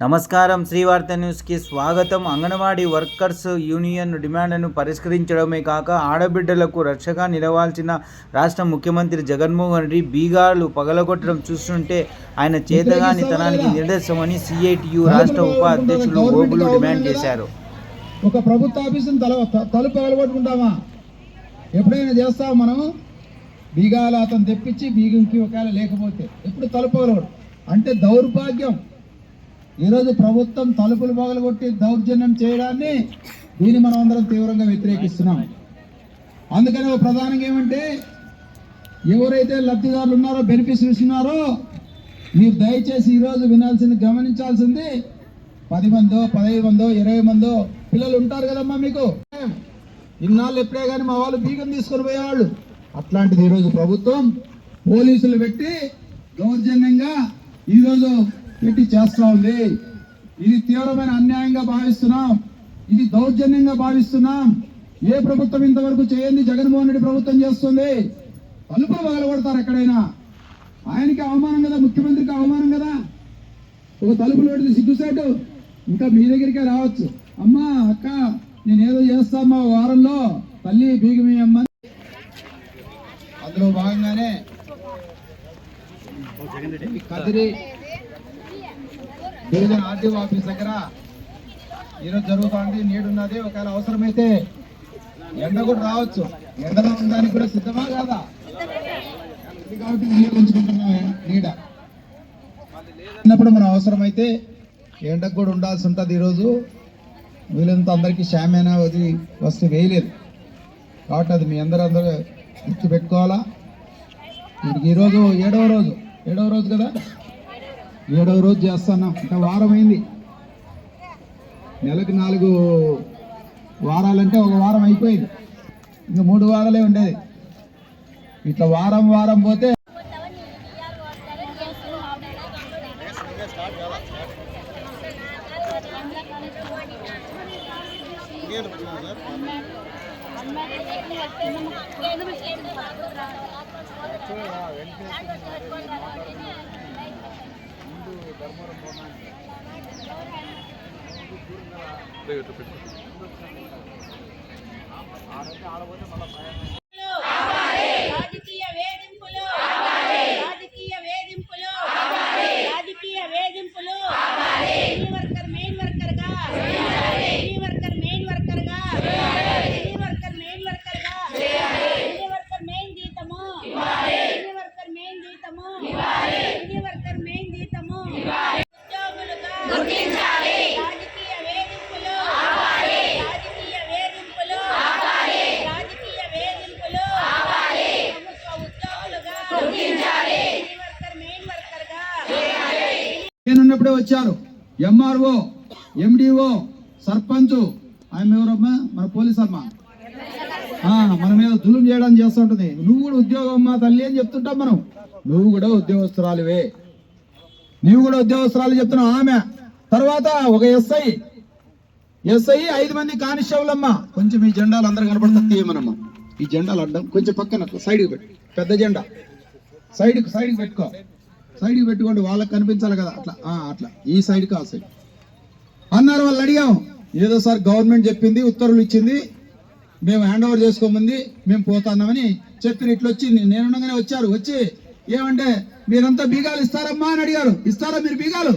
నమస్కారం. శ్రీవార్త న్యూస్కి స్వాగతం. అంగన్వాడీ వర్కర్స్ యూనియన్ డిమాండ్ను పరిష్కరించడమే కాక ఆడబిడ్డలకు రక్షగా నిలవాల్సిన రాష్ట్ర ముఖ్యమంత్రి జగన్మోహన్ రెడ్డి బీగాలు పగలగొట్టడం చూస్తుంటే ఆయన చేతగానితనానికి నిదర్శనమని సిఐటియు రాష్ట్ర ఉపాధ్యక్షులు గోగులు డిమాండ్ చేశారు. ఒక ప్రభుత్వ ఆఫీసును తల తలుపు పగలగొట్టుకుంటామా? ఎప్పుడైనా చేస్తాం మనం బీగాలు అతను తెప్పించి బీగంకి ఒకవేళ లేకపోతే ఎప్పుడు తలుపు పగలగొడు అంటే దౌర్భాగ్యం. ఈరోజు ప్రభుత్వం తలుపులు పగలగొట్టి దౌర్జన్యం చేయడాన్ని దీన్ని మనం అందరం తీవ్రంగా వ్యతిరేకిస్తున్నాం. అందుకని ఒక ప్రధానంగా ఏమంటే ఎవరైతే లబ్ధిదారులు ఉన్నారో బెనిఫిషరీస్ ఉన్నారో మీరు దయచేసి ఈరోజు వినాల్సింది గమనించాల్సింది పది మందో పదహైదు మందో ఇరవై మందో పిల్లలు ఉంటారు కదమ్మా మీకు? ఇన్నాళ్ళు ఎప్పుడే కానీ మా వాళ్ళు బీగం తీసుకొని పోయేవాళ్ళు. అట్లాంటిది ఈరోజు ప్రభుత్వం పోలీసులు పెట్టి దౌర్జన్యంగా ఈరోజు పెట్టి చేస్తా ఉంది. ఇది తీవ్రమైన అన్యాయంగా భావిస్తున్నాం. ఇది దౌర్జన్యంగా భావిస్తున్నాం. ఏ ప్రభుత్వం ఇంతవరకు చేయండి జగన్మోహన్ రెడ్డి ప్రభుత్వం చేస్తుంది? తలుపులు పగలగొడతారు ఎక్కడైనా. ఆయనకి అవమానం కదా ముఖ్యమంత్రికి అవమానం కదా. ఒక తలుపులు పెడితే సిగ్గుసేటు ఇంకా మీ దగ్గరికే రావచ్చు. అమ్మా అక్క నేను ఏదో చేస్తామా వారంలో. తల్లి బీగమి అమ్మ. అందులో భాగంగానే కదిరి డివిజన్ ఆర్డీఓ ఆఫీస్ దగ్గర ఈరోజు జరుగుతుంది నీడున్నది ఒకవేళ అవసరమైతే ఎండ కూడా రావచ్చు. ఎండలో ఉండడానికి కూడా సిద్ధమా కాదా? కాబట్టి నీళ్ళు ఉంచుకుంటున్నాం నీడ. చిన్నప్పుడు మనం అవసరమైతే ఎండకు కూడా ఉండాల్సి ఉంటుంది ఈరోజు. వీళ్ళంతా అందరికీ షామేనా అది వస్తువు వేయలేదు. కాబట్టి అది మీ అందరూ అందరూ గుర్తు పెట్టుకోవాలా ఈరోజు ఏడవ రోజు. ఏడవ రోజు కదా? ఏడవ రోజు చేస్తున్నాం ఇంకా వారం అయింది నాలుగు వారాలంటే ఒక వారం అయిపోయింది. ఇంకా మూడు వారాలే ఉండేది. ఇట్లా వారం వారం పోతే రాజకీయ నేనున్నప్పుడే వచ్చారు. ఎంఆర్ఓ ఎండిఓ సర్పంచ్ ఆమె ఎవరమ్మా? మన పోలీస్ అమ్మ. ఆ, మన మీద దులుం చేయడం చేస్తుంటుంది. నువ్వు కూడా ఉద్యోగం అమ్మా తల్లి అని చెప్తుంటాం మనం. నువ్వు కూడా ఉద్యోగస్తురాలువే. నువ్వు కూడా ఉద్యోగస్తురాలు చెప్తున్నావు ఆమె. తర్వాత ఒక ఎస్ఐ. ఎస్ఐ ఐదు మంది కానిస్టేబుల్ అమ్మా కొంచెం ఈ జెండాలు అందరూ కనపడతాయి తీయమనమ్మా. ఈ జెండాలు అడ్డం కొంచెం పక్కన సైడ్కి పెట్టు. పెద్ద జెండా. సైడ్ సైడ్కి పెట్టుకో. సైడ్కి పెట్టుకోండి వాళ్ళకి కనిపించాలి కదా. అట్లా అట్లా. ఈ సైడ్కి ఆ సైడ్. అన్నారు వాళ్ళు అడిగాం. ఏదో సార్ గవర్నమెంట్ చెప్పింది ఉత్తర్వులు ఇచ్చింది. మేము హ్యాండ్ ఓవర్ చేసుకోమంది మేము పోతున్నామని చెప్పిన ఇట్లా వచ్చి నేను ఉండగానే వచ్చారు. వచ్చి ఏమంటే మీరంతా బీగాలు ఇస్తారమ్మా అని అడిగారు. ఇస్తారా మీరు బీగాలు?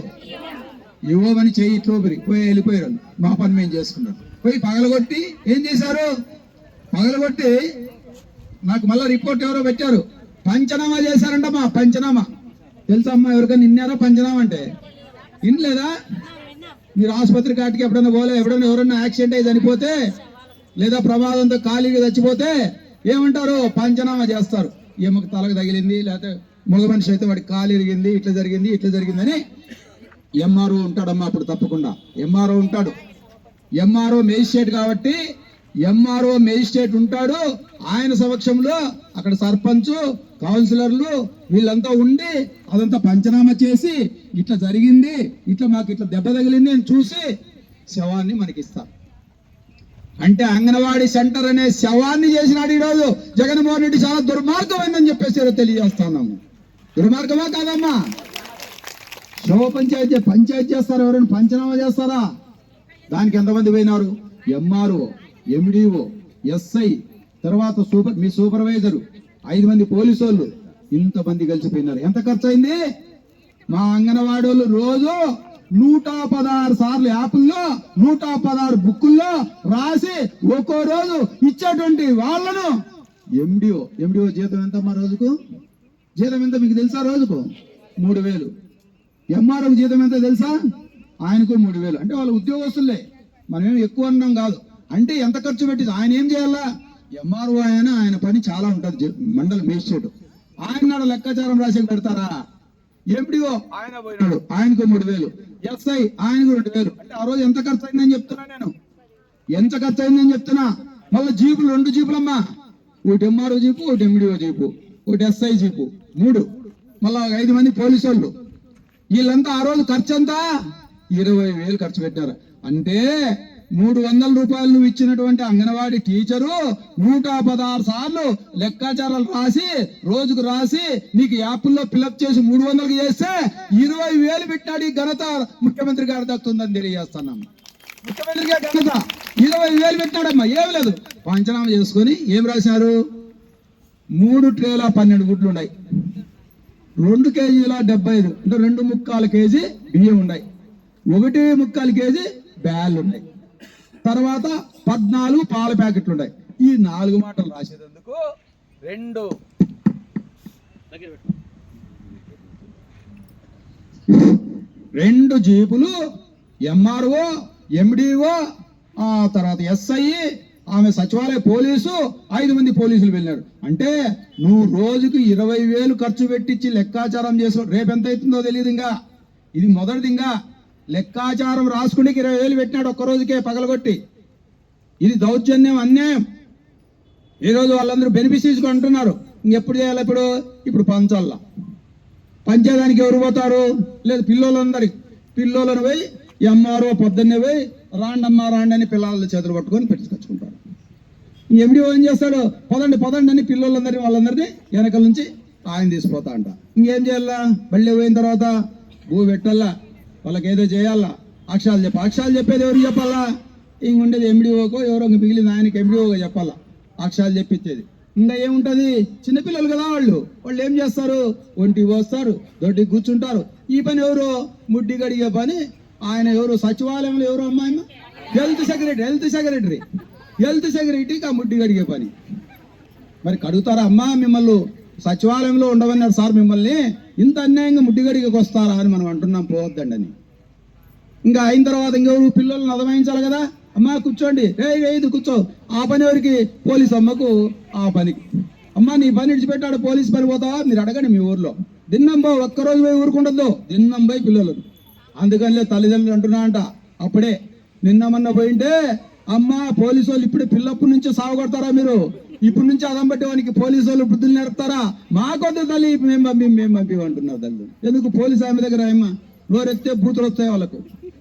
ఇవ్వమని చేయి ఇట్లా ఊపిరి. పోయి వెళ్ళిపోయారు. మా పని మేము చేసుకున్నాం. పోయి పగలగొట్టి ఏం చేశారు? పగలగొట్టి నాకు మళ్ళీ రిపోర్ట్ ఎవరో పెట్టారు. పంచనామా చేశారంటమ్మా పంచనామా. తెలుసా అమ్మా ఎవరికైనా ఇన్నారా పంచనామా అంటే? ఇన్లేదా? మీరు ఆసుపత్రి కాటికి ఎప్పుడైనా పోలే ఎప్పుడైనా ఎవరైనా యాక్సిడెంట్ అయి చనిపోతే లేదా ప్రమాదంతో ఖాళీగా చచ్చిపోతే ఏమంటారు? పంచనామా చేస్తారు. ఏమకు తలకు తగిలింది లేకపోతే మగ మనిషి అయితే వాడికి కాలు ఇరిగింది ఇట్లా జరిగింది ఇట్లా జరిగిందని ఎంఆర్ఓ ఉంటాడమ్మా అప్పుడు తప్పకుండా. ఎంఆర్ఓ ఉంటాడు. ఎంఆర్ఓ మేజిస్ట్రేట్ కాబట్టి ఎంఆర్ఓ మేజిస్ట్రేట్ ఉంటాడు. ఆయన సమక్షంలో అక్కడ సర్పంచ్ కౌన్సిలర్లు వీళ్ళంతా ఉండి అదంతా పంచనామా చేసి ఇట్లా జరిగింది ఇట్లా మాకు ఇట్లా దెబ్బ తగిలింది అని చూసి శవాన్ని మనకి ఇస్తారు అంటే అంగన్వాడీ సెంటర్ అనే శవాన్ని చేసినాడు ఈరోజు జగన్మోహన్ రెడ్డి చాలా దుర్మార్గమైందని చెప్పేసి తెలియజేస్తున్నాము దుర్మార్గమా కాదమ్మా? శవ పంచాయతీ పంచాయతీ చేస్తారా ఎవరైనా? పంచనామా చేస్తారా? దానికి ఎంతమంది పోయినారు? ఎంఆర్ఓ ఎండిఓ ఎస్ఐ తర్వాత సూపర్ మీ సూపర్వైజరు ఐదు మంది పోలీసు వాళ్ళు ఇంతమంది కలిసిపోయినారు ఎంత ఖర్చు అయింది మా అంగన్వాడీ వాళ్ళు రోజు నూట పదహారు సార్లు యాప్ల్లో నూట పదహారు బుక్కుల్లో రాసి ఒక్కో రోజు ఇచ్చేటువంటి వాళ్ళను. ఎండిఓ ఎండిఓ జీతం ఎంత మా రోజుకు? జీతం ఎంత మీకు తెలుసా రోజుకు? మూడు వేలు. ఎంఆర్ఓ జీతం ఎంత తెలుసా? ఆయనకు మూడు వేలు. అంటే వాళ్ళ ఉద్యోగస్తులే. మనమేం ఎక్కువ అన్నాం కాదు. అంటే ఎంత ఖర్చు పెట్టింది? ఆయన ఏం చేయాలా? ఎంఆర్ఓ ఆయన ఆయన పని చాలా ఉంటుంది జ- మండల మేజిస్ట్రేట్. ఆయన నాడు లెక్కాచారం రాసి పెడతారా? ఎండిఓ ఆయన పోయినాడు ఆయనకు మూడు వేలు. ఎస్ఐ ఆయనకు రెండు వేలు. అంటే ఆ రోజు ఎంత ఖర్చు అయిందని చెప్తున్నా నేను. ఎంత ఖర్చు అయిందని చెప్తున్నా? మళ్ళీ జీపులు రెండు జీపులమ్మా. ఒకటి ఎంఆర్ఓ జీపు ఒకటి ఎండిఓ జీపు ఒకటి ఎస్ఐ జీపు. మూడు. మళ్ళా ఐదు మంది పోలీసు వాళ్ళు వీళ్ళంతా ఆ రోజు ఖర్చు అంతా ఇరవై వేలు ఖర్చు పెట్టారు. అంటే మూడు వందల రూపాయలు నువ్వు ఇచ్చినటువంటి అంగన్వాడి టీచరు నూట పదహారు సార్లు లెక్కాచారాలు రాసి రోజుకు రాసి నీకు యాప్ల్లో ఫిలప్ చేసి మూడు వందలకి చేస్తే ఇరవై వేలు పెట్టాడు ఈ ఘనత ముఖ్యమంత్రి గారి దక్కుతుందని తెలియజేస్తున్నాం. ముఖ్యమంత్రి గారి ఘనత ఇరవై వేలు పెట్టాడమ్మా ఏమి లేదు. పంచనామా చేసుకొని ఏం రాశారు? మూడు ట్రేల పన్నెండు గుడ్లు ఉన్నాయి. రెండు కేజీల డెబ్బై ఐదు అంటే రెండు ముక్కాలు కేజీ బియ్యం ఉన్నాయి. ఒకటి ముక్కాలు కేజీ బ్యాళ్ళు ఉన్నాయి. తర్వాత పద్నాలుగు పాల ప్యాకెట్లు ఉన్నాయి. ఈ నాలుగు మాటలు రాసేటందుకు రెండు. రెండు జీపులు ఎంఆర్ఓ ఎండిఓ ఆ తర్వాత ఎస్ఐ ఆమె సచివాలయ పోలీసు ఐదు మంది పోలీసులు వెళ్ళారు అంటే నువ్వు రోజుకు ఇరవై వేలు ఖర్చు పెట్టించి లెక్కాచారం చేసావు. రేపు ఎంత అవుతుందో తెలియదు ఇంకా. ఇది మొదటిది ఇంకా. లెక్కాచారం రాసుకునేకి ఇరవై వేలు పెట్టినాడు ఒక్కరోజుకే పగలగొట్టి. ఇది దౌర్జన్యం అన్యాయం. ఈరోజు రోజు వాళ్ళందరూ బెనిఫిషరీస్ అంటున్నారు ఇంకెప్పుడు చేయాలి ఇప్పుడు? ఇప్పుడు పంచాల పంచేదానికి ఎవరు పోతారు? లేదు పిల్లోళ్ళందరికి పిల్లోలను పోయి ఎంఆర్ఓ పొద్దున్నే పోయి రాండమ్మా రాండి అని పిల్లల చేతులు పట్టుకొని పెట్టుకొచ్చుకుంటారు. ఎండి ఏం చేస్తాడు? పదండి పదండి అని పిల్లలందరినీ వాళ్ళందరినీ వెనకల నుంచి ఆయన తీసిపోతా అంట. ఇంకేం చేయాలా? మళ్ళీ పోయిన తర్వాత భూ పెట్టాలా? వాళ్ళకి ఏదో చేయాలా? అక్షరాలు చెప్ప అక్షరాలు చెప్పేది ఎవరు చెప్పాలా? ఇంక ఉండేది ఎండిఓకో ఎవరో మిగిలిన ఆయనకి ఎండిఓగా చెప్పాలా? అక్షరాలు చెప్పించేది ఇంకా ఏముంటది? చిన్నపిల్లలు కదా వాళ్ళు. వాళ్ళు ఏం చేస్తారు? ఒంటికి పోస్తారు దొడ్డికి కూర్చుంటారు. ఈ పని ఎవరు? ముడ్డి గడిగే పని. ఆయన ఎవరు? సచివాలయంలో ఎవరు అమ్మాయి health secretary health secretary. Health సెక్రటరీకి ఆ ముడ్డి గడిగే పని. మరి కడుగుతారా అమ్మా మిమ్మల్ని? సచివాలయంలో ఉండవన్నారు సార్ మిమ్మల్ని ఇంత అన్యాయంగా ముడ్డిగడికి వస్తారా అని మనం అంటున్నాం పోవద్దండి అని ఇంకా అయిన తర్వాత ఇంకెవరు పిల్లల్ని అదమాయించాలి కదా? అమ్మా కూర్చోండి. రే వేయదు కూర్చో. ఆ పని ఎవరికి? పోలీస్ అమ్మకు ఆ పనికి. అమ్మా నీ పని విడిచిపెట్టాడు పోలీస్ పని పోతావా? మీరు అడగండి మీ ఊర్లో. దిన్నంబో ఒక్కరోజు పోయి ఊరుకుండద్దు. దిన్నంబై పిల్లలు. అందుకనిలే తల్లిదండ్రులు అంటున్నా అంట అప్పుడే నిన్నమన్న పోయింటే అమ్మ పోలీసు వాళ్ళు ఇప్పుడే పిల్లప్పటి నుంచే సాగుకొడతారా మీరు? ఇప్పుడు నుంచి అదం బట్టి వానికి పోలీసు వాళ్ళు బుద్ధులు నేర్పుతారా? మాకొద్దు తల్లి మేము పంపి మేము పంపి అంటున్నారు తల్లి. ఎందుకు పోలీసు ఆమె దగ్గర అమ్మ నోరెత్తే బూతులు వస్తాయి వాళ్ళకు.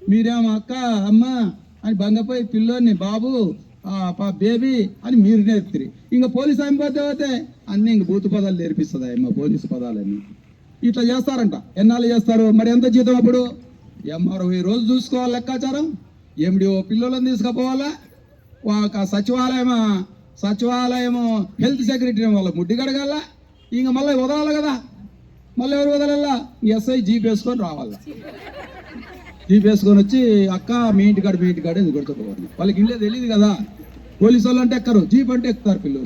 మీరేమో అక్క అమ్మ అని బంగపోయి పిల్లోని బాబు ఆ పా- బేబీ అని మీరు నేర్పుతారు. ఇంకా పోలీసు ఆమె పోతే పోతే అన్ని ఇంక బూతు పదాలు నేర్పిస్తుంది అమ్మ పోలీసు పదాలన్నీ? ఇట్లా చేస్తారంట. ఎన్నాళ్ళు చేస్తారు? మరి ఎంత జీతం అప్పుడు? ఎంఆర్ఓ ఈ రోజు చూసుకోవాలి లెక్కాచారం. ఎండిఓ పిల్లలను తీసుకుపోవాలా? ఒక సచివాలయమా? సచివాలయము హెల్త్ సెక్రటరీ వాళ్ళ ముడ్డి కడగాల. ఇంక మళ్ళీ వదలాలి కదా. మళ్ళీ ఎవరు వదలల్లా ఎస్ఐ జీప్ వేసుకొని రావాలి. జీప్ వేసుకొని వచ్చి అక్క మీ ఇంటికాడ మీ ఇంటి కాడ ఇది కొడుతుకోవాలి వాళ్ళకి ఇంట్లో తెలియదు కదా. పోలీసు వాళ్ళు అంటే ఎక్కరు. జీప్ అంటే ఎక్కుతారు పిల్లలు.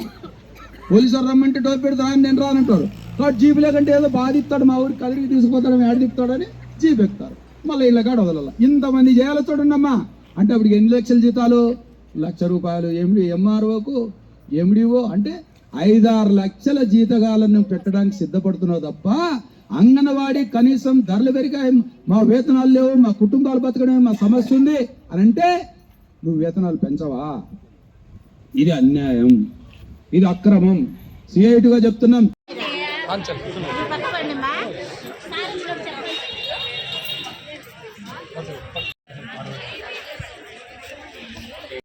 పోలీసు వాళ్ళు రమ్మంటే డోర్ పెడతారు. ఆయన నేను రానంటారు కాబట్టి జీప్ లేకంటే ఏదో బాధిస్తాడు మా ఊరికి కదిరికి తీసుకుపోతాడు ఆడ తిప్పుతాడని జీప్ ఎక్కుతారు. మళ్ళీ ఇళ్ళ కాడ వదలాల. ఇంతమంది చేయాలి చూడండమ్మా. అంటే అప్పటికి ఎన్ని లక్షల జీతాలు? లక్ష రూపాయలు ఎండి ఎంఆర్ఓకు ఎండిఓ అంటే ఐదారు లక్షల జీతగాలను పెట్టడానికి సిద్ధపడుతున్నావు తప్ప అంగన్వాడీ కనీసం ధరలు పెరిగాయి. మా వేతనాలు లేవు మా కుటుంబాలు బతకడం మా సమస్య ఉంది అని అంటే నువ్వు వేతనాలు పెంచవా? ఇది అన్యాయం. ఇది అక్రమం. సిఐటిగా చెప్తున్నాం.